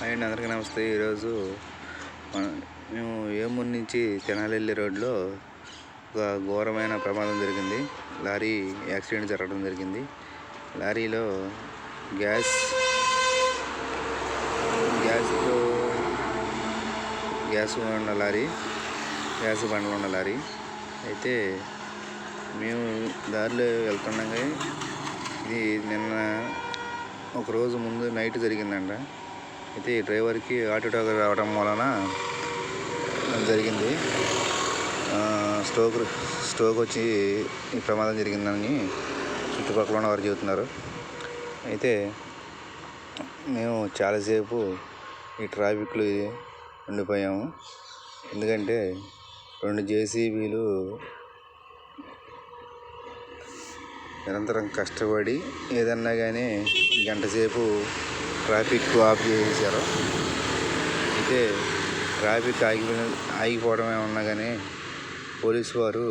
Hi అండి అందరికీ నమస్తే. ఈరోజు మేము ఏమూరు నుంచి తెనాలెల్లి రోడ్లో ఒక ఘోరమైన ప్రమాదం జరిగింది. లారీ యాక్సిడెంట్ జరగడం జరిగింది. లారీలో గ్యాస్ గ్యాస్తో గ్యాస్ ఉన్న లారీ గ్యాస్ బండ్లు ఉన్న లారీ. అయితే మేము దారిలో వెళ్తుండగా ఇది నిన్న ఒక రోజు ముందు నైట్ జరిగిందంట. అయితే ఈ డ్రైవర్కి ఆటో అటాక్ రావడం వలన జరిగింది. స్టోక్ స్ట్రోక్ స్ట్రోక్ వచ్చి ఈ ప్రమాదం జరిగిందని చుట్టుపక్కల ఉన్న వారు చెబుతున్నారు. అయితే మేము చాలాసేపు ఈ ట్రాఫిక్లో ఉండిపోయాము. ఎందుకంటే రెండు జేసీబీలు నిరంతరం కష్టపడి ఏదన్నా కానీ గంట సేపు ట్రాఫిక్ ఆఫ్ చేసేసారు అయితే ట్రాఫిక్ ఆగిపోయిన ఆగిపోవడమే ఉన్నా కానీ పోలీసు వారు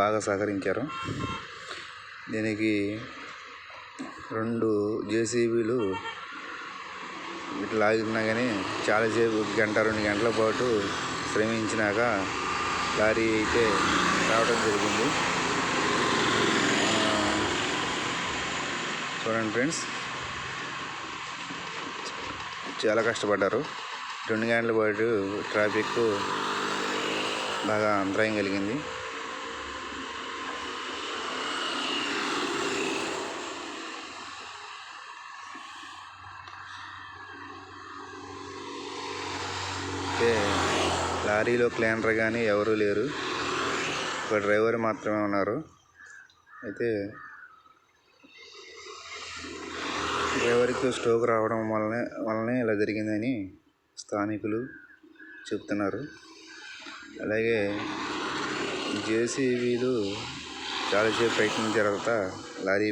బాగా సహకరించారు. దీనికి రెండు జేసీబీలు ఇట్లా లాగినా కానీ చాలాసేపు గంట రెండు గంటల పాటు శ్రమించినాక లారీ అయితే రావడం జరిగింది. చూడండి ఫ్రెండ్స్. చాలా కష్టపడ్డారు. రెండు గంటల పాటు ట్రాఫిక్ బాగా అంతరాయం కలిగింది. అయితే లారీలో క్లీనర్ కానీ ఎవరూ లేరు. ఒక డ్రైవర్ మాత్రమే ఉన్నారు. అయితే డ్రైవర్కి స్ట్రోక్ రావడం వల్లనే వలనే ఇలా జరిగిందని స్థానికులు చెప్తున్నారు. అలాగే జేసీబీలు చాలాసేపు ప్రయత్నం తర్వాత లారీ